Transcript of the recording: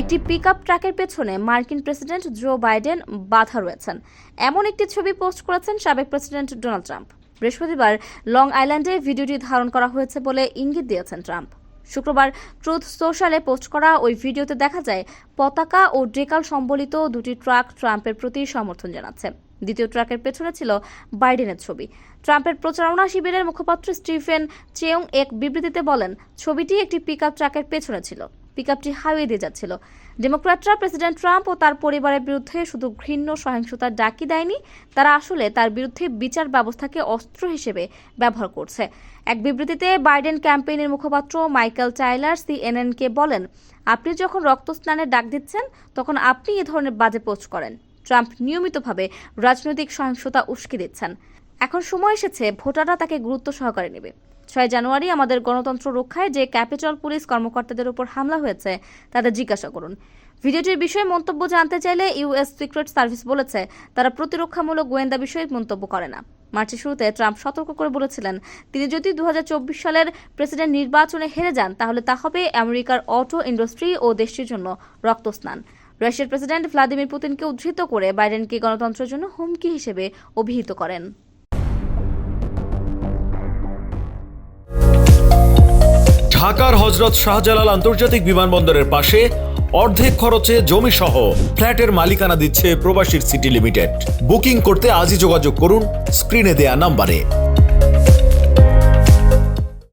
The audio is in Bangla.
একটি পিকআপ ট্রাকের পেছনে মার্কিন প্রেসিডেন্ট জো বাইডেন বাধা রয়েছেন। এমন একটি ছবি পোস্ট করেছেন সাবেক প্রেসিডেন্ট ডোনাল্ড ট্রাম্প। বৃহস্পতিবার লং আইল্যান্ডে ভিডিওটি ধারণ করা হয়েছে বলে ইঙ্গিত দিয়েছেন ট্রাম্প। শুক্রবার ট্রুথ সোশ্যালে পোস্ট করা ওই ভিডিওতে দেখা যায়, পতাকা ও ডেকাল সম্বলিত দুটি ট্রাক ট্রাম্পের প্রতি সমর্থন জানাচ্ছে। দ্বিতীয় ট্রাকের পেছনে ছিল বাইডেনের ছবি। ট্রাম্পের প্রচারণা শিবিরের মুখপাত্র স্টিফেন চেয়ং এক বিবৃতিতে বলেন, ছবিটি একটি পিকআপ ট্রাকের পেছনে ছিল। পিকআপটি হাইওয়ে দিয়ে যাচ্ছিল। ডেমোক্র্যাটরা প্রেসিডেন্ট ট্রাম্প ও তার পরিবারের বিরুদ্ধে শুধু ঘৃণ্য সহিংসতার ডাকি দেয়নি, তারা আসলে তার বিরুদ্ধে বিচার ব্যবস্থাকে অস্ত্র হিসেবে ব্যবহার করছে। এক বিবৃতিতে বাইডেন ক্যাম্পেইনের মুখপাত্র মাইকেল টাইলার সিএনএনকে বলেন, আপনি যখন রক্তস্নানের ডাক দিচ্ছেন, তখন আপনি এ ধরনের বাজে পোস্ট করেন। ট্রাম্প নিয়মিতভাবে রাজনৈতিক সহিংসতা উস্কে দিচ্ছেন। এখন সময় এসেছে, ভোটাররা তাকে গুরুত্ব সহকারে নেবে। ছয় জানুয়ারি আমাদের গণতন্ত্র রক্ষায় যে ক্যাপিটল পুলিশ কর্মকর্তাদের উপর হামলা হয়েছে, তাদের জিজ্ঞাসা করুন। ভিডিওটির বিষয়ে মন্তব্য জানতে চাইলে ইউএস সিক্রেট সার্ভিস বলেছে, তারা প্রতিরক্ষামূলক গোয়েন্দা বিষয়ে মন্তব্য করে না। মার্চের শুরুতে ট্রাম্প সতর্ক করে বলেছিলেন, তিনি যদি দু হাজার চব্বিশ সালের প্রেসিডেন্ট নির্বাচনে হেরে যান, তাহলে তা হবে আমেরিকার অটো ইন্ডাস্ট্রি ও দেশটির জন্য রক্তস্নান। রাশিয়ার প্রেসিডেন্ট ভ্লাদিমির পুতিনকে উদ্ধৃত করে বাইডেনকে গণতন্ত্রের জন্য হুমকি হিসেবে অভিহিত করেন। ঢাকার হজরত শাহজালাল আন্তর্জাতিক বিমানবন্দরের পাশে অর্ধেক খরচে জমি সহ ফ্ল্যাটের মালিকানা দিচ্ছে প্রবাসীর সিটি লিমিটেড। বুকিং করতে আজই যোগাযোগ করুন, স্ক্রিনে দেয়া নাম্বারে।